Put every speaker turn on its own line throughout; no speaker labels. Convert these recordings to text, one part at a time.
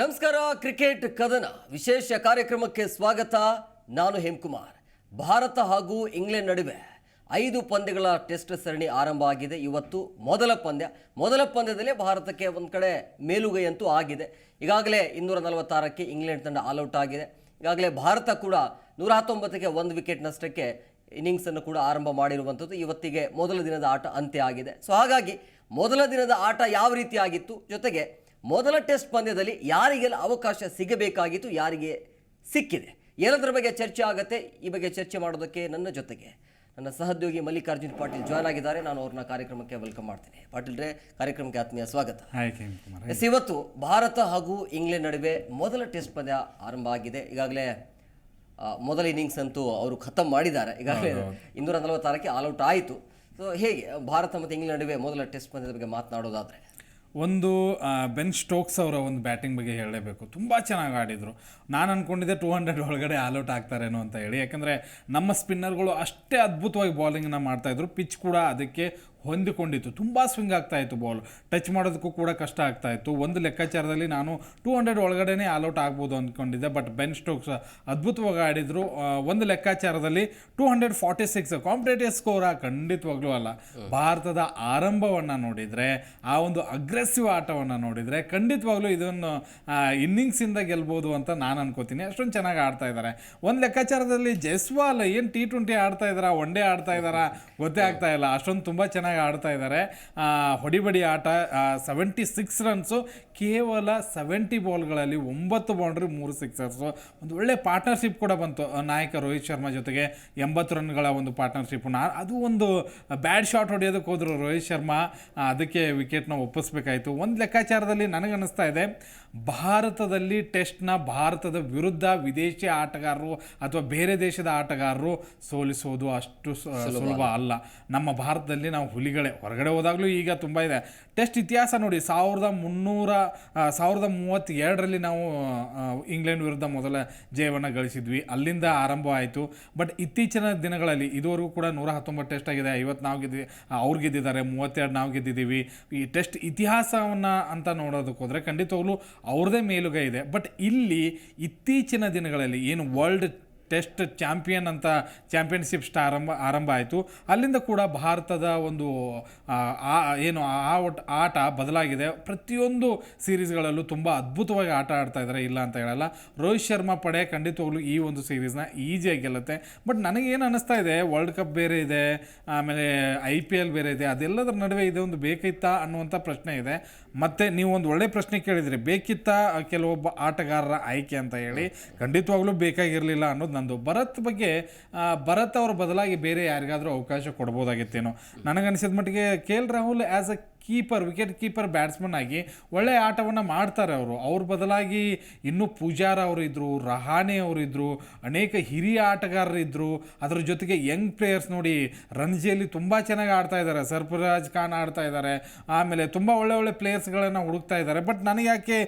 ನಮಸ್ಕಾರ, ಕ್ರಿಕೆಟ್ ಕದನ. ವಿಶೇಷ ಕಾರ್ಯಕ್ರಮಕ್ಕೆ ಸ್ವಾಗತ. ನಾನು ಹೇಮ್ಕುಮಾರ್. ಭಾರತ ಹಾಗೂ ಇಂಗ್ಲೆಂಡ್ ನಡುವೆ ಐದು ಪಂದ್ಯಗಳ ಟೆಸ್ಟ್ ಸರಣಿ ಆರಂಭ ಆಗಿದೆ. ಇವತ್ತು ಮೊದಲ ಪಂದ್ಯ. ಮೊದಲ ಪಂದ್ಯದಲ್ಲಿ ಭಾರತಕ್ಕೆ ಒಂದು ಕಡೆ ಮೇಲುಗೈ ಅಂತೂ ಆಗಿದೆ. ಈಗಾಗಲೇ ಇನ್ನೂರ ನಲವತ್ತಾರಕ್ಕೆ ಇಂಗ್ಲೆಂಡ್ ತಂಡ ಆಲ್ಔಟ್ ಆಗಿದೆ. ಈಗಾಗಲೇ ಭಾರತ ಕೂಡ ನೂರ ಹತ್ತೊಂಬತ್ತಕ್ಕೆ ಒಂದು ವಿಕೆಟ್ ನಷ್ಟಕ್ಕೆ ಇನ್ನಿಂಗ್ಸನ್ನು ಕೂಡ ಆರಂಭ ಮಾಡಿರುವಂಥದ್ದು. ಇವತ್ತಿಗೆ ಮೊದಲ ದಿನದ ಆಟ ಅಂತ್ಯ ಆಗಿದೆ. ಸೊ ಹಾಗಾಗಿ ಮೊದಲ ದಿನದ ಆಟ ಯಾವ ರೀತಿ ಆಗಿತ್ತು ಜೊತೆಗೆ ಮೊದಲ ಟೆಸ್ಟ್ ಪಂದ್ಯದಲ್ಲಿ ಯಾರಿಗೆಲ್ಲ ಅವಕಾಶ ಸಿಗಬೇಕಾಗಿತ್ತು ಯಾರಿಗೆ ಸಿಕ್ಕಿದೆ? ಎಲ್ಲದರ ಬಗ್ಗೆ ಚರ್ಚೆ ಆಗುತ್ತೆ. ಈ ಬಗ್ಗೆ ಚರ್ಚೆ ಮಾಡೋದಕ್ಕೆ ನನ್ನ ಜೊತೆಗೆ ನನ್ನ ಸಹೋದ್ಯೋಗಿ ಮಲ್ಲಿಕಾರ್ಜುನ್ ಪಾಟೀಲ್ ಜಾಯ್ನ್ ಆಗಿದ್ದಾರೆ. ನಾನು ಅವ್ರನ್ನ ಕಾರ್ಯಕ್ರಮಕ್ಕೆ ವೆಲ್ಕಮ್ ಮಾಡ್ತೀನಿ. ಪಾಟೀಲ್ರೇ ಕಾರ್ಯಕ್ರಮಕ್ಕೆ ಆತ್ಮೀಯ ಸ್ವಾಗತ. ಎಸ್ ಇವತ್ತು ಭಾರತ ಹಾಗೂ ಇಂಗ್ಲೆಂಡ್ ನಡುವೆ ಮೊದಲ ಟೆಸ್ಟ್ ಪಂದ್ಯ ಆರಂಭ ಆಗಿದೆ. ಈಗಾಗಲೇ ಮೊದಲ ಇನ್ನಿಂಗ್ಸ್ ಅಂತೂ ಅವರು ಖತಮ್ ಮಾಡಿದ್ದಾರೆ. ಈಗಾಗಲೇ ಇನ್ನೂರ ನಲವತ್ತಾರಕ್ಕೆ ಆಲ್ಔಟ್ ಆಯಿತು. ಸೊ ಹೇಗೆ? ಭಾರತ ಮತ್ತು ಇಂಗ್ಲೆಂಡ್ ನಡುವೆ ಮೊದಲ ಟೆಸ್ಟ್ ಪಂದ್ಯದ ಬಗ್ಗೆ ಮಾತನಾಡೋದಾದ್ರೆ
ಒಂದು ಬೆನ್ ಸ್ಟೋಕ್ಸ್ ಅವರ ಒಂದು ಬ್ಯಾಟಿಂಗ್ ಬಗ್ಗೆ ಹೇಳಲೇಬೇಕು. ತುಂಬ ಚೆನ್ನಾಗಿ ಆಡಿದರು. ನಾನು ಅಂದ್ಕೊಂಡಿದ್ದೆ ಟೂ ಹಂಡ್ರೆಡ್ ಒಳಗಡೆ ಆಲ್ಔಟ್ ಆಗ್ತಾರೇನೋ ಅಂತ ಹೇಳಿ. ಯಾಕಂದರೆ ನಮ್ಮ ಸ್ಪಿನ್ನರ್ಗಳು ಅಷ್ಟೇ ಅದ್ಭುತವಾಗಿ ಬಾಲಿಂಗನ್ನು ಮಾಡ್ತಾಯಿದ್ರು ಪಿಚ್ ಕೂಡ ಅದಕ್ಕೆ ಹೊಂದಿಕೊಂಡಿತ್ತು. ತುಂಬ ಸ್ವಿಂಗ್ ಆಗ್ತಾ ಇತ್ತು ಬಾಲ್ ಟಚ್ ಮಾಡೋದಕ್ಕೂ ಕೂಡ ಕಷ್ಟ ಆಗ್ತಾ ಇತ್ತು. ಒಂದು ಲೆಕ್ಕಾಚಾರದಲ್ಲಿ ನಾನು ಟೂ ಹಂಡ್ರೆಡ್ ಒಳಗಡೆನೇ ಆಲ್ಔಟ್ ಆಗ್ಬೋದು ಅಂದ್ಕೊಂಡಿದ್ದೆ ಬಟ್ ಬೆನ್ ಸ್ಟೋಕ್ಸ್ ಅದ್ಭುತವಾಗಿ ಆಡಿದರು. ಒಂದು ಲೆಕ್ಕಾಚಾರದಲ್ಲಿ two hundred forty six competitive score ಖಂಡಿತವಾಗ್ಲೂ ಅಲ್ಲ. ಭಾರತದ ಆರಂಭವನ್ನು ನೋಡಿದರೆ, ಆ ಒಂದು ಅಗ್ರೆಸಿವ್ ಆಟವನ್ನು ನೋಡಿದರೆ ಖಂಡಿತವಾಗ್ಲೂ ಇದನ್ನು ಇನ್ನಿಂಗ್ಸಿಂದ ಗೆಲ್ಬೋದು ಅಂತ ನಾನು ಅನ್ಕೋತೀನಿ. ಅಷ್ಟೊಂದು ಚೆನ್ನಾಗಿ ಆಡ್ತಾ ಇದ್ದಾರೆ ಒಂದು ಲೆಕ್ಕಾಚಾರದಲ್ಲಿ ಜೈಸ್ವಾಲ್ ಏನು ಟಿ ಟ್ವೆಂಟಿ ಆಡ್ತಾ ಇದ್ದಾರಾ ಒನ್ ಡೇ ಆಡ್ತಾ ಇದ್ದಾರಾ ಗೊತ್ತೇ ಆಗ್ತಾ ಇಲ್ಲ. ಅಷ್ಟೊಂದು ತುಂಬ ಚೆನ್ನಾಗಿ ಆಡ್ತಾ ಇದ್ದಾರೆ. ಹೊಡಿಬಡಿ ಆಟ ಸೆವೆಂಟಿ ಸಿಕ್ಸ್ ರನ್ಸು ಕೇವಲ ಸೆವೆಂಟಿ ಬಾಲ್ಗಳಲ್ಲಿ ಒಂಬತ್ತು ಬೌಂಡ್ರಿ ಮೂರು ಸಿಕ್ಸರ್ಸು ಒಂದು ಒಳ್ಳೆ ಪಾರ್ಟ್ನರ್ಶಿಪ್ ಕೂಡ ಬಂತು ನಾಯಕ ರೋಹಿತ್ ಶರ್ಮಾ ಜೊತೆಗೆ. ಎಂಬತ್ತು ರನ್ಗಳ ಒಂದು ಪಾರ್ಟ್ನರ್ಶಿಪ್ ಅದು ಒಂದು ಬ್ಯಾಡ್ ಶಾಟ್ ಹೊಡೆಯೋದಕ್ಕೆ ಹೋದರು ರೋಹಿತ್ ಶರ್ಮಾ ಅದಕ್ಕೆ ವಿಕೆಟ್ನ ಒಪ್ಪಿಸ್ಬೇಕಾಯಿತು. ಒಂದು ಲೆಕ್ಕಾಚಾರದಲ್ಲಿ ನನಗನ್ನಿಸ್ತಾ ಇದೆ ಭಾರತದಲ್ಲಿ ಟೆಸ್ಟ್ನ ಭಾರತದ ವಿರುದ್ಧ ವಿದೇಶಿ ಆಟಗಾರರು ಅಥವಾ ಬೇರೆ ದೇಶದ ಆಟಗಾರರು ಸೋಲಿಸೋದು ಅಷ್ಟು ಸುಲಭ ಅಲ್ಲ. ನಮ್ಮ ಭಾರತದಲ್ಲಿ ನಾವು ಹುಲಿಗಳೇ. ಹೊರಗಡೆ ಹೋದಾಗಲೂ ಈಗ ತುಂಬ ಇದೆ. ಟೆಸ್ಟ್ ಇತಿಹಾಸ ನೋಡಿ, ಸಾವಿರದ ಮುನ್ನೂರ ಸಾವಿರದ ಮೂವತ್ತೆರಡರಲ್ಲಿ ನಾವು ಇಂಗ್ಲೆಂಡ್ ವಿರುದ್ಧ ಮೊದಲ ಜಯವನ್ನು ಗಳಿಸಿದ್ವಿ. ಅಲ್ಲಿಂದ ಆರಂಭ ಆಯಿತು ಬಟ್ ಇತ್ತೀಚಿನ ದಿನಗಳಲ್ಲಿ, ಇದುವರೆಗೂ ಕೂಡ ನೂರ ಹತ್ತೊಂಬತ್ತು ಟೆಸ್ಟ್ ಆಗಿದೆ. ಐವತ್ತು ನಾವು ಗೆದ್ದಿ, ಅವ್ರು ಗೆದ್ದಿದ್ದಾರೆ, ಮೂವತ್ತೆರಡು ನಾವು ಗೆದ್ದಿದ್ದೀವಿ. ಈ ಟೆಸ್ಟ್ ಇತಿಹಾಸವನ್ನು ಅಂತ ನೋಡೋದಕ್ಕೆ ಹೋದರೆ ಖಂಡಿತವಾಗ್ಲೂ ಅವ್ರದ್ದೇ ಮೇಲುಗೈ ಇದೆ. ಬಟ್ ಇಲ್ಲಿ ಇತ್ತೀಚಿನ ದಿನಗಳಲ್ಲಿ ಏನು ವರ್ಲ್ಡ್ ಟೆಸ್ಟ್ ಚಾಂಪಿಯನ್ ಅಂತ ಚಾಂಪಿಯನ್ಶಿಪ್ ಸ್ಟ ಆರಂಭ ಆರಂಭ ಆಯಿತು. ಅಲ್ಲಿಂದ ಕೂಡ ಭಾರತದ ಒಂದು ಏನು, ಆ ಒಟ್- ಆಟ ಬದಲಾಗಿದೆ. ಪ್ರತಿಯೊಂದು ಸೀರೀಸ್ಗಳಲ್ಲೂ ತುಂಬ ಅದ್ಭುತವಾಗಿ ಆಟ ಆಡ್ತಾ ಇದ್ದಾರೆ ಇಲ್ಲ ಅಂತ ಹೇಳಲ್ಲ. ರೋಹಿತ್ ಶರ್ಮಾ ಪಡೆ ಖಂಡಿತವಾಗ್ಲೂ ಈ ಒಂದು ಸೀರೀಸ್ನ ಈಸಿಯಾಗಿ ಗೆಲ್ಲುತ್ತೆ. ಬಟ್ ನನಗೇನು ಅನ್ನಿಸ್ತಾ ಇದೆ, ವರ್ಲ್ಡ್ ಕಪ್ ಬೇರೆ ಇದೆ, ಆಮೇಲೆ ಐ ಪಿ ಎಲ್ ಬೇರೆ ಇದೆ, ಅದೆಲ್ಲದರ ನಡುವೆ ಇದೆ ಒಂದು ಬೇಕಿತ್ತಾ ಅನ್ನುವಂಥ ಪ್ರಶ್ನೆ ಇದೆ. ಮತ್ತು ನೀವು ಒಂದು ಒಳ್ಳೆ ಪ್ರಶ್ನೆ ಕೇಳಿದ್ರಿ, ಬೇಕಿತ್ತಾ ಕೆಲವೊಬ್ಬ ಆಟಗಾರರ ಆಯ್ಕೆ ಅಂತ ಹೇಳಿ. ಖಂಡಿತವಾಗ್ಲೂ ಬೇಕಾಗಿರಲಿಲ್ಲ ಅನ್ನೋದು ನಂದು. ಭರತ್ ಬಗ್ಗೆ ಭರತ್ ಅವ್ರ ಬದಲಾಗಿ ಬೇರೆ ಯಾರಿಗಾದರೂ ಅವಕಾಶ ಕೊಡ್ಬೋದಾಗಿತ್ತೇನೋ. ನನಗನ್ಸಿದ ಮಟ್ಟಿಗೆ K L Rahul as a keeper wicket keeper batsman ಆಗಿ ಒಳ್ಳೆಯ ಆಟವನ್ನು ಮಾಡ್ತಾರೆ ಅವರು. ಅವ್ರ ಬದಲಾಗಿ ಇನ್ನೂ ಪೂಜಾರ ಅವರು ಇದ್ದರು ರಹಾನೆ ಅವರು ಇದ್ದರು ಅನೇಕ ಹಿರಿಯ ಆಟಗಾರರು ಇದ್ದರು ಅದ್ರ ಜೊತೆಗೆ ಯಂಗ್ ಪ್ಲೇಯರ್ಸ್ ನೋಡಿ ರಣಜಿಯಲ್ಲಿ ತುಂಬ ಚೆನ್ನಾಗಿ ಆಡ್ತಾ ಇದ್ದಾರೆ ಸರ್ಫರಾಜ್ ಖಾನ್ ಆಡ್ತಾ ಇದ್ದಾರೆ ಆಮೇಲೆ ತುಂಬ ಒಳ್ಳೆ ಒಳ್ಳೆ ಪ್ಲೇಯರ್ಸ್ಗಳನ್ನು ಹುಡುಕ್ತಾ ಇದ್ದಾರೆ ಬಟ್ ನನಗೆ ಯಾಕೆ